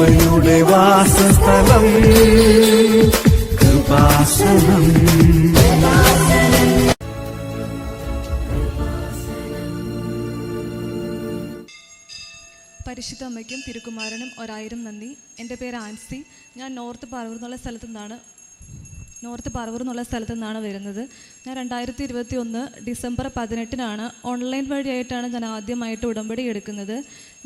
കൃപയുടെ വാസസ്ഥലം. കൃപാസനം. പരിശുദ്ധ അമ്മയ്ക്കും തിരുക്കുമാരനും ഒരായിരം നന്ദി. എന്റെ പേര് ആൻസി. ഞാൻ നോർത്ത് പാറവൂർ എന്നുള്ള സ്ഥലത്തു നിന്നാണ് നോർത്ത് പാറവൂർ എന്നുള്ള സ്ഥലത്തു നിന്നാണ് വരുന്നത്. ഞാൻ രണ്ടായിരത്തി ഇരുപത്തി ഒന്ന് ഡിസംബർ പതിനെട്ടിനാണ് ഓൺലൈൻ വഴിയായിട്ടാണ് ഞാൻ ആദ്യമായിട്ട് ഉടമ്പടി എടുക്കുന്നത്.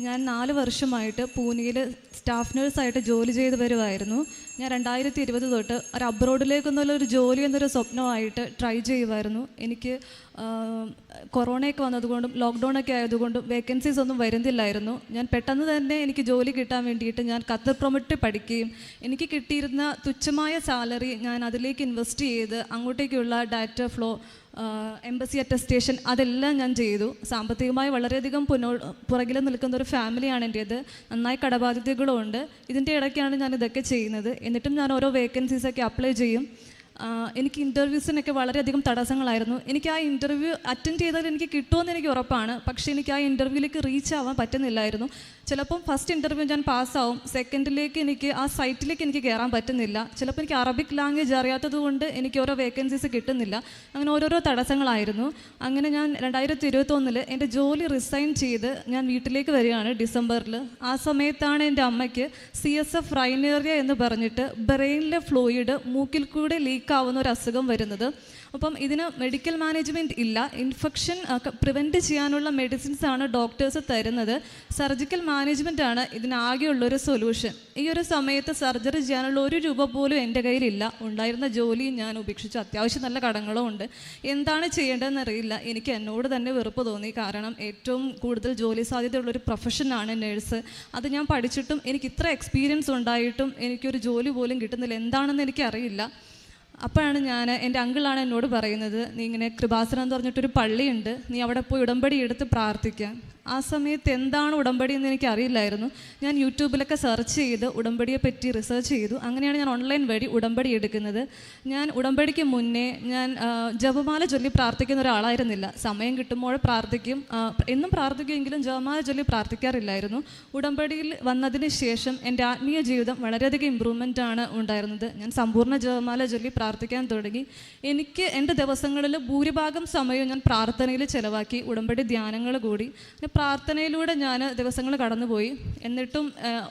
ഞാൻ നാല് വർഷമായിട്ട് പൂനെയിൽ സ്റ്റാഫ് നഴ്സായിട്ട് ജോലി ചെയ്ത് വരുമായിരുന്നു ഞാൻ രണ്ടായിരത്തി ഇരുപത് തൊട്ട് ഒരു അബ്രോഡിലേക്കൊന്നുള്ള ഒരു ജോലി എന്നൊരു സ്വപ്നമായിട്ട് ട്രൈ ചെയ്യുമായിരുന്നു എനിക്ക് കൊറോണയൊക്കെ വന്നതുകൊണ്ടും ലോക്ക്ഡൗണൊക്കെ ആയതുകൊണ്ടും വേക്കൻസീസ് ഒന്നും വരുന്നില്ലായിരുന്നു. ഞാൻ പെട്ടെന്ന് തന്നെ എനിക്ക് ജോലി കിട്ടാൻ വേണ്ടിയിട്ട് ഞാൻ ഖത്തർ പ്രൊമറ്റ് പഠിക്കുകയും എനിക്ക് കിട്ടിയിരുന്ന തുച്ഛമായ സാലറി ഞാൻ അതിലേക്ക് ഇൻവെസ്റ്റ് ചെയ്ത് അങ്ങോട്ടേക്കുള്ള ഡാറ്റ ഫ്ലോ എംബസി അറ്റസ്റ്റേഷൻ അതെല്ലാം ഞാൻ ചെയ്തു. സാമ്പത്തികമായി വളരെയധികം പുനോ പുറകിൽ നിൽക്കുന്ന ഒരു ഫാമിലിയാണ് എന്റേത് നന്നായി കടബാധ്യതകളുമുണ്ട് ഇതിന്റെ ഇടയ്ക്കാണ് ഞാൻ ഇതൊക്കെ ചെയ്യുന്നത്. എന്നിട്ടും ഞാൻ ഓരോ വേക്കൻസീസൊക്കെ അപ്ലൈ ചെയ്യും. എനിക്ക് ഇന്റർവ്യൂസിനൊക്കെ വളരെയധികം തടസ്സങ്ങളായിരുന്നു. എനിക്ക് ആ ഇന്റർവ്യൂ അറ്റൻഡ് ചെയ്താൽ എനിക്ക് കിട്ടുമെന്ന് എനിക്ക് ഉറപ്പാണ്. പക്ഷേ എനിക്ക് ആ ഇന്റർവ്യൂവിലേക്ക് റീച്ച് ആവാൻ പറ്റുന്നില്ലായിരുന്നു. ചിലപ്പം ഫസ്റ്റ് ഇന്റർവ്യൂ ഞാൻ പാസ്സാവും സെക്കൻഡിലേക്ക് എനിക്ക് ആ സൈറ്റിലേക്ക് എനിക്ക് കയറാൻ പറ്റുന്നില്ല. ചിലപ്പോൾ എനിക്ക് അറബിക് ലാംഗ്വേജ് അറിയാത്തതുകൊണ്ട് എനിക്ക് ഓരോ വേക്കൻസീസ് കിട്ടുന്നില്ല. അങ്ങനെ ഓരോരോ തടസ്സങ്ങളായിരുന്നു. അങ്ങനെ ഞാൻ രണ്ടായിരത്തി ഇരുപത്തൊന്നിൽ എന്റെ ജോലി റിസൈൻ ചെയ്ത് ഞാൻ വീട്ടിലേക്ക് വരികയാണ് ഡിസംബറിൽ ആ സമയത്താണ് എന്റെ അമ്മയ്ക്ക് സി എസ് എഫ് റൈനേറിയ എന്ന് പറഞ്ഞിട്ട് ബ്രെയിനിലെ ഫ്ലൂയിഡ് മൂക്കിൽ കൂടെ ലീക്ക് ആവുന്ന ഒരു അസുഖം വരുന്നത്. അപ്പം ഇതിന് മെഡിക്കൽ മാനേജ്മെന്റ് ഇല്ല. ഇൻഫെക്ഷൻ പ്രിവെന്റ് ചെയ്യാനുള്ള മെഡിസിൻസ് ആണ് ഡോക്ടേഴ്സ് തരുന്നത്. സർജിക്കൽ മാനേജ്മെന്റ് ആണ് ഇതിനാകെയുള്ളൊരു സൊല്യൂഷൻ ഈ ഒരു സമയത്ത് സർജറി ചെയ്യാനുള്ള ഒരു രൂപ പോലും എന്റെ കയ്യിലില്ല. ഉണ്ടായിരുന്ന ജോലിയും ഞാൻ ഉപേക്ഷിച്ചു. അത്യാവശ്യം നല്ല കടങ്ങളും ഉണ്ട്. എന്താണ് ചെയ്യേണ്ടതെന്ന് അറിയില്ല. എനിക്ക് എന്നോട് തന്നെ വെറുപ്പ് തോന്നി. കാരണം ഏറ്റവും കൂടുതൽ ജോലി സാധ്യതയുള്ളൊരു പ്രൊഫഷനാണ് നേഴ്സ് അത് ഞാൻ പഠിച്ചിട്ടും എനിക്ക് ഇത്ര എക്സ്പീരിയൻസ് ഉണ്ടായിട്ടും എനിക്കൊരു ജോലി പോലും കിട്ടുന്നില്ല. എന്താണെന്ന് എനിക്കറിയില്ല. അപ്പോഴാണ് ഞാൻ എന്റെ അങ്കിളാണ് എന്നോട് പറയുന്നത് നീ ഇങ്ങനെ കൃപാസനം എന്ന് പറഞ്ഞിട്ടൊരു പള്ളിയുണ്ട് നീ അവിടെ പോയി ഉടമ്പടി എടുത്ത് പ്രാർത്ഥിക്കാൻ ആ സമയത്ത് എന്താണ് ഉടമ്പടി എന്ന് എനിക്ക് അറിയില്ലായിരുന്നു. ഞാൻ യൂട്യൂബിലൊക്കെ സെർച്ച് ചെയ്ത് ഉടമ്പടിയെ പറ്റി റിസർച്ച് ചെയ്തു. അങ്ങനെയാണ് ഞാൻ ഓൺലൈൻ വഴി ഉടമ്പടി എടുക്കുന്നത്. ഞാൻ ഉടമ്പടിക്ക് മുന്നേ ഞാൻ ജപമാല ചൊല്ലി പ്രാർത്ഥിക്കുന്ന ഒരാളായിരുന്നില്ല. സമയം കിട്ടുമ്പോൾ പ്രാർത്ഥിക്കും. എന്നും പ്രാർത്ഥിക്കുമെങ്കിലും ജപമാല ചൊല്ലി പ്രാർത്ഥിക്കാറില്ലായിരുന്നു. ഉടമ്പടിയിൽ വന്നതിന് ശേഷം എന്റെ ആത്മീയ ജീവിതം വളരെയധികം ഇമ്പ്രൂവ്മെന്റ് ആണ് ഉണ്ടായിരുന്നത്. ഞാൻ സമ്പൂർണ ജപമാല ചൊല്ലി പ്രാർത്ഥിക്കാൻ തുടങ്ങി. എനിക്ക് എന്റെ ദിവസങ്ങളിൽ ഭൂരിഭാഗം സമയവും ഞാൻ പ്രാർത്ഥനയിൽ ചിലവാക്കി. ഉടമ്പടി ധ്യാനങ്ങൾ കൂടി. പ്രാർത്ഥനയിലൂടെ ഞാൻ ദിവസങ്ങൾ കടന്നുപോയി. എന്നിട്ടും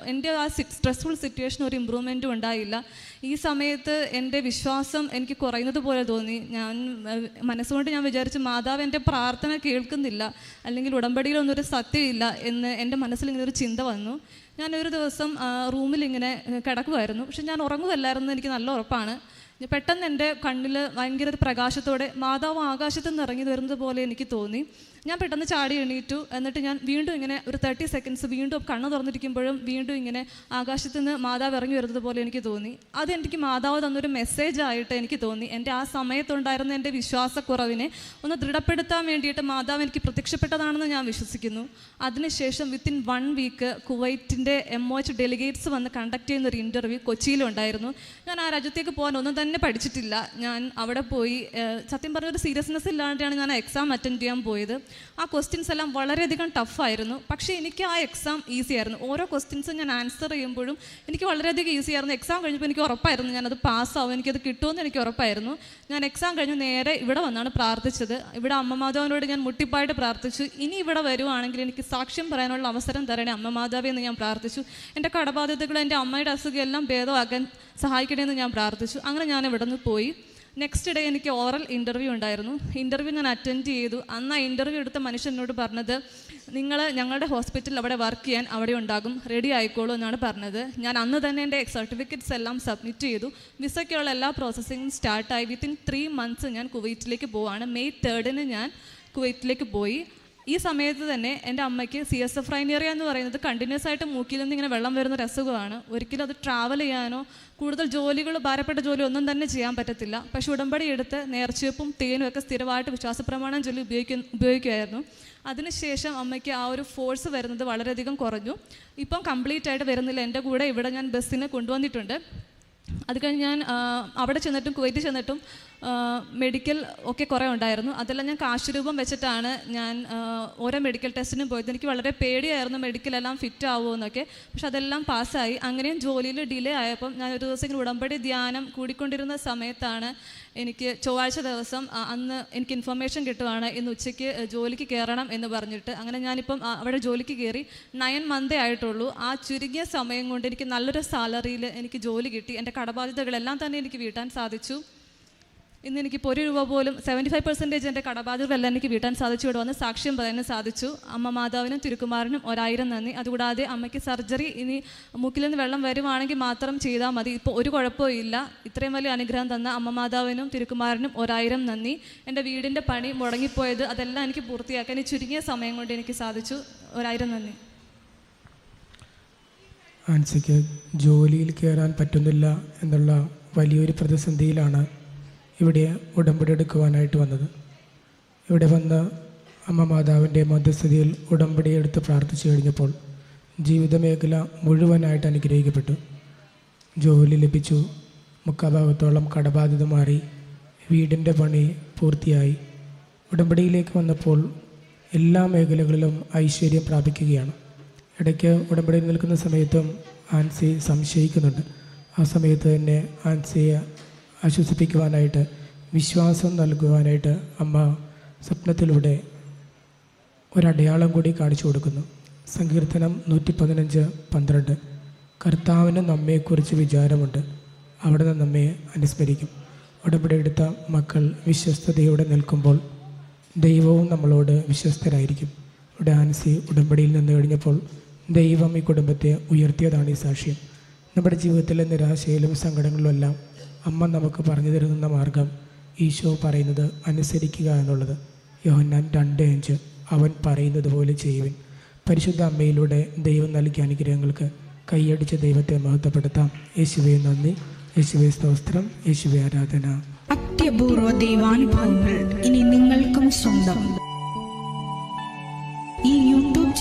എന്റെ ആ സ്ട്രെസ്ഫുൾ സിറ്റുവേഷൻ ഒരു ഇമ്പ്രൂവ്മെന്റും ഉണ്ടായില്ല. ഈ സമയത്ത് എന്റെ വിശ്വാസം എനിക്ക് കുറയുന്നത് പോലെ തോന്നി. ഞാൻ മനസ്സുകൊണ്ട് ഞാൻ വിചാരിച്ചു മാതാവ് എന്റെ പ്രാർത്ഥന കേൾക്കുന്നില്ല. അല്ലെങ്കിൽ ഉടമ്പടിയിലൊന്നും ഒരു സത്യമില്ല എന്ന് എന്റെ മനസ്സിൽ ഇങ്ങനെ ഒരു ചിന്ത വന്നു. ഞാൻ ഒരു ദിവസം റൂമിൽ ഇങ്ങനെ കിടക്കുമായിരുന്നു പക്ഷെ ഞാൻ ഉറങ്ങുമല്ലായിരുന്നു എനിക്ക് നല്ല ഉറപ്പാണ്. പെട്ടെന്ന് എന്റെ കണ്ണിൽ ഭയങ്കര ഒരു പ്രകാശത്തോടെ മാതാവ് ആകാശത്ത് നിന്ന് ഇറങ്ങി വരുന്നത് പോലെ എനിക്ക് തോന്നി ഞാൻ പെട്ടെന്ന് ചാടി എണീറ്റു. എന്നിട്ട് ഞാൻ വീണ്ടും ഇങ്ങനെ ഒരു തേർട്ടി സെക്കൻഡ്സ് വീണ്ടും കണ്ണ് തുറന്നിരിക്കുമ്പോഴും വീണ്ടും ഇങ്ങനെ ആകാശത്ത് നിന്ന് മാതാവ് ഇറങ്ങി വരുന്നത് പോലെ എനിക്ക് തോന്നി അത് എനിക്ക് മാതാവ് തന്നൊരു മെസ്സേജ് ആയിട്ട് എനിക്ക് തോന്നി. എന്റെ ആ സമയത്തുണ്ടായിരുന്ന എന്റെ വിശ്വാസക്കുറവിനെ ഒന്ന് ദൃഢപ്പെടുത്താൻ വേണ്ടിയിട്ട് മാതാവ് എനിക്ക് പ്രത്യക്ഷപ്പെട്ടതാണെന്ന് ഞാൻ വിശ്വസിക്കുന്നു. അതിനുശേഷം വിത്തിൻ വൺ വീക്ക് കുവൈറ്റിന്റെ എം ഒ എച്ച് ഡെലിഗേറ്റ്സ് വന്ന് കണ്ടക്ട് ചെയ്യുന്ന ഒരു ഇന്റർവ്യൂ കൊച്ചിയിലുണ്ടായിരുന്നു. ഞാൻ ആ രാജ്യത്തേക്ക് പോകാൻ ഒന്നും തന്നെ പഠിച്ചിട്ടില്ല. ഞാൻ അവിടെ പോയി സത്യം പറഞ്ഞ ഒരു സീരിയസ്നെസ് ഇല്ലാണ്ടാണ് ഞാൻ ആ എക്സാം അറ്റൻഡ് ചെയ്യാൻ പോയത്. ആ ക്വസ്റ്റ്യൻസ് എല്ലാം വളരെയധികം ടഫായിരുന്നു പക്ഷേ എനിക്ക് ആ എക്സാം ഈസി ആയിരുന്നു. ഓരോ ക്വസ്റ്റ്യൻസും ഞാൻ ആൻസർ ചെയ്യുമ്പോഴും എനിക്ക് വളരെയധികം ഈസി ആയിരുന്നു. എക്സാം കഴിഞ്ഞപ്പോൾ എനിക്ക് ഉറപ്പായിരുന്നു ഞാനത് പാസ്സാവും എനിക്കത് കിട്ടുമെന്ന് എനിക്ക് ഉറപ്പായിരുന്നു. ഞാൻ എക്സാം കഴിഞ്ഞ് നേരെ ഇവിടെ വന്നാണ് പ്രാർത്ഥിച്ചത്. ഇവിടെ അമ്മ മാതാവിനോട് ഞാൻ മുട്ടിപ്പായിട്ട് പ്രാർത്ഥിച്ചു. ഇനി ഇവിടെ വരുവാണെങ്കിൽ എനിക്ക് സാക്ഷ്യം പറയാനുള്ള അവസരം തരണേ അമ്മ മാതാവേ എന്ന് ഞാൻ പ്രാർത്ഥിച്ചു എന്റെ കടബാധ്യതകൾ എന്റെ അമ്മയുടെ അസുഖം എല്ലാം സഹായിക്കണേ എന്ന് ഞാൻ പ്രാർത്ഥിച്ചു. അങ്ങനെ ഞാൻ ഇവിടെ നിന്ന് പോയി. നെക്സ്റ്റ് ഡേ എനിക്ക് ഓറൽ ഇന്റർവ്യൂ ഉണ്ടായിരുന്നു. ഇന്റർവ്യൂ ഞാൻ അറ്റൻഡ് ചെയ്തു. അന്ന് ആ ഇന്റർവ്യൂ എടുത്ത മനുഷ്യൻ എന്നോട് പറഞ്ഞത് നിങ്ങൾ ഞങ്ങളുടെ ഹോസ്പിറ്റലിൽ അവിടെ വർക്ക് ചെയ്യാൻ അവിടെ ഉണ്ടാകും. റെഡി ആയിക്കോളൂ എന്നാണ് പറഞ്ഞത്. ഞാൻ അന്ന് തന്നെ എന്റെ സർട്ടിഫിക്കറ്റ്സ് എല്ലാം സബ്മിറ്റ് ചെയ്തു. വിസയ്ക്കുള്ള എല്ലാ പ്രോസസ്സിങ്ങും സ്റ്റാർട്ടായി വിത്തിൻ ത്രീ മന്ത്സ് ഞാൻ കുവൈറ്റിലേക്ക് പോവാണ്. മെയ് തേർഡിന് ഞാൻ കുവൈറ്റിലേക്ക് പോയി. ഈ സമയത്ത് തന്നെ എന്റെ അമ്മയ്ക്ക് സി എസ് എഫ് റൈനേറിയ എന്ന് പറയുന്നത് കണ്ടിന്യൂസ് ആയിട്ട് മൂക്കിൽ നിന്ന് ഇങ്ങനെ വെള്ളം വരുന്ന ഒരു അസുഖമാണ് ഒരിക്കലും അത് ട്രാവൽ ചെയ്യാനോ കൂടുതൽ ജോലികൾ ഭാരപ്പെട്ട ജോലി ഒന്നും തന്നെ ചെയ്യാൻ പറ്റത്തില്ല. പക്ഷെ ഉടമ്പടി എടുത്ത് നേർച്ചവെപ്പും തേനും ഒക്കെ സ്ഥിരമായിട്ട് വിശ്വാസപ്രമാണം ചൊല്ലി ഉപയോഗിക്കുന്ന ഉപയോഗിക്കുമായിരുന്നു അതിനുശേഷം അമ്മയ്ക്ക് ആ ഒരു ഫോഴ്സ് വരുന്നത് വളരെയധികം കുറഞ്ഞു. ഇപ്പം കംപ്ലീറ്റ് ആയിട്ട് വരുന്നില്ല. എന്റെ കൂടെ ഇവിടെ ഞാൻ ബസ്സിനെ കൊണ്ടുവന്നിട്ടുണ്ട്. അത് കഴിഞ്ഞ് ഞാൻ അവിടെ ചെന്നിട്ടും കുവൈറ്റ് ചെന്നിട്ടും മെഡിക്കൽ ഒക്കെ കുറേ ഉണ്ടായിരുന്നു. അതെല്ലാം ഞാൻ കാശ് രൂപം വെച്ചിട്ടാണ് ഞാൻ ഓരോ മെഡിക്കൽ ടെസ്റ്റിനും പോയത്. എനിക്ക് വളരെ പേടിയായിരുന്നു മെഡിക്കലെല്ലാം ഫിറ്റ് ആവുമോ എന്നൊക്കെ. പക്ഷെ അതെല്ലാം പാസ്സായി അങ്ങനെയും ജോലിയിൽ ഡിലേ ആയപ്പം ഞാൻ ഒരു ദിവസം ഇങ്ങനെ ഉടമ്പടി ധ്യാനം കൂടിക്കൊണ്ടിരുന്ന സമയത്താണ് എനിക്ക് ചൊവ്വാഴ്ച ദിവസം അന്ന് എനിക്ക് ഇൻഫർമേഷൻ കിട്ടുവാണ് ഇന്ന് ഉച്ചയ്ക്ക് ജോലിക്ക് കയറണം എന്ന് പറഞ്ഞിട്ട് അങ്ങനെ ഞാനിപ്പം അവിടെ ജോലിക്ക് കയറി നയൻ മന്തേ ആയിട്ടുള്ളൂ. ആ ചുരുങ്ങിയ സമയം കൊണ്ട് എനിക്ക് നല്ലൊരു സാലറിയിൽ എനിക്ക് ജോലി കിട്ടി. എന്റെ കടബാധ്യതകളെല്ലാം തന്നെ എനിക്ക് വീട്ടാൻ സാധിച്ചു. ഇന്ന് എനിക്കിപ്പോൾ ഒരു രൂപ പോലും സെവന്റി ഫൈവ് പെർസെന്റേജ് എന്റെ കടബാധ്യതകളെല്ലാം എനിക്ക് വീട്ടാൻ സാധിച്ചു. ഇവിടെ വന്ന് സാക്ഷ്യം പറയാനും സാധിച്ചു. അമ്മ മാതാവിനും തിരുക്കുമാറിനും ഒരായിരം നന്ദി. അതുകൂടാതെ അമ്മയ്ക്ക് സർജറി ഇനി മൂക്കിൽ നിന്ന് വെള്ളം വരുവാണെങ്കിൽ മാത്രം ചെയ്താൽ മതി. ഇപ്പോൾ ഒരു കുഴപ്പവും ഇല്ല. ഇത്രയും വലിയ അനുഗ്രഹം തന്ന അമ്മ മാതാവിനും തിരുക്കുമാറിനും ഒരായിരം നന്ദി. എന്റെ വീടിന്റെ പണി മുടങ്ങിപ്പോയത് അതെല്ലാം എനിക്ക് പൂർത്തിയാക്കാൻ ഈ ചുരുങ്ങിയ സമയം കൊണ്ട് എനിക്ക് സാധിച്ചു. ഒരായിരം നന്ദി. ആൻസിക്ക് ജോലിയിൽ കയറാൻ പറ്റുന്നില്ല എന്നുള്ള വലിയൊരു പ്രതിസന്ധിയിലാണ് ഇവിടെ ഉടമ്പടി എടുക്കുവാനായിട്ട് വന്നത്. ഇവിടെ വന്ന അമ്മ മാതാവിന്റെ മധ്യസ്ഥതയിൽ ഉടമ്പടി എടുത്ത് പ്രാർത്ഥിച്ചു കഴിഞ്ഞപ്പോൾ ജീവിത മേഖല മുഴുവനായിട്ട് അനുഗ്രഹിക്കപ്പെട്ടു. ജോലി ലഭിച്ചു. മുക്കാഭാഗത്തോളം കടബാധിത മാറി. വീടിന്റെ പണി പൂർത്തിയായി. ഉടമ്പടിയിലേക്ക് വന്നപ്പോൾ എല്ലാ മേഖലകളിലും ഐശ്വര്യം പ്രാപിക്കുകയാണ്. ഇടയ്ക്ക് ഉടമ്പടിയിൽ നിൽക്കുന്ന സമയത്തും ആൻസി സംശയിക്കുന്നുണ്ട്. ആ സമയത്ത് തന്നെ ആൻസിയെ ആശ്വസിപ്പിക്കുവാനായിട്ട് വിശ്വാസം നൽകുവാനായിട്ട് അമ്മ സ്വപ്നത്തിലൂടെ ഒരടയാളം കൂടി കാണിച്ചു കൊടുക്കുന്നു. സങ്കീർത്തനം നൂറ്റി പതിനഞ്ച് പന്ത്രണ്ട്. കർത്താവിന് നമ്മെക്കുറിച്ച് വിചാരമുണ്ട്. അവിടെ നിന്ന് നമ്മെ അനുസ്മരിക്കും. ഉടമ്പടി എടുത്ത മക്കൾ വിശ്വസ്തയോടെ നിൽക്കുമ്പോൾ ദൈവവും നമ്മളോട് വിശ്വസ്തരായിരിക്കും. ഇവിടെ ആൻസി ഉടമ്പടിയിൽ നിന്ന് കഴിഞ്ഞപ്പോൾ ദൈവം ഈ കുടുംബത്തെ ഉയർത്തിയതാണ് ഈ സാക്ഷ്യം. നമ്മുടെ ജീവിതത്തിലെ നിരാശയിലും സങ്കടങ്ങളിലും എല്ലാം അമ്മ നമുക്ക് പറഞ്ഞു തരുന്ന മാർഗം ഈശോ പറയുന്നത് അനുസരിക്കുക എന്നുള്ളത്. യോഹന്നാൻ രണ്ട് അഞ്ച്. അവൻ പറയുന്നത് പോലെ ചെയ്യുവിൻ. പരിശുദ്ധ അമ്മയിലൂടെ ദൈവം നൽകിയ അനുഗ്രഹങ്ങൾക്ക് കൈയടിച്ച ദൈവത്തെ മഹത്വപ്പെടുത്താം. യേശുവെ നന്ദി. യേശുവെ സ്തോത്രം. യേശുവെ ആരാധന. അത്യപൂർവ ദൈവാനുഭവങ്ങൾ ഇനി നിങ്ങൾക്കും സ്വന്തം.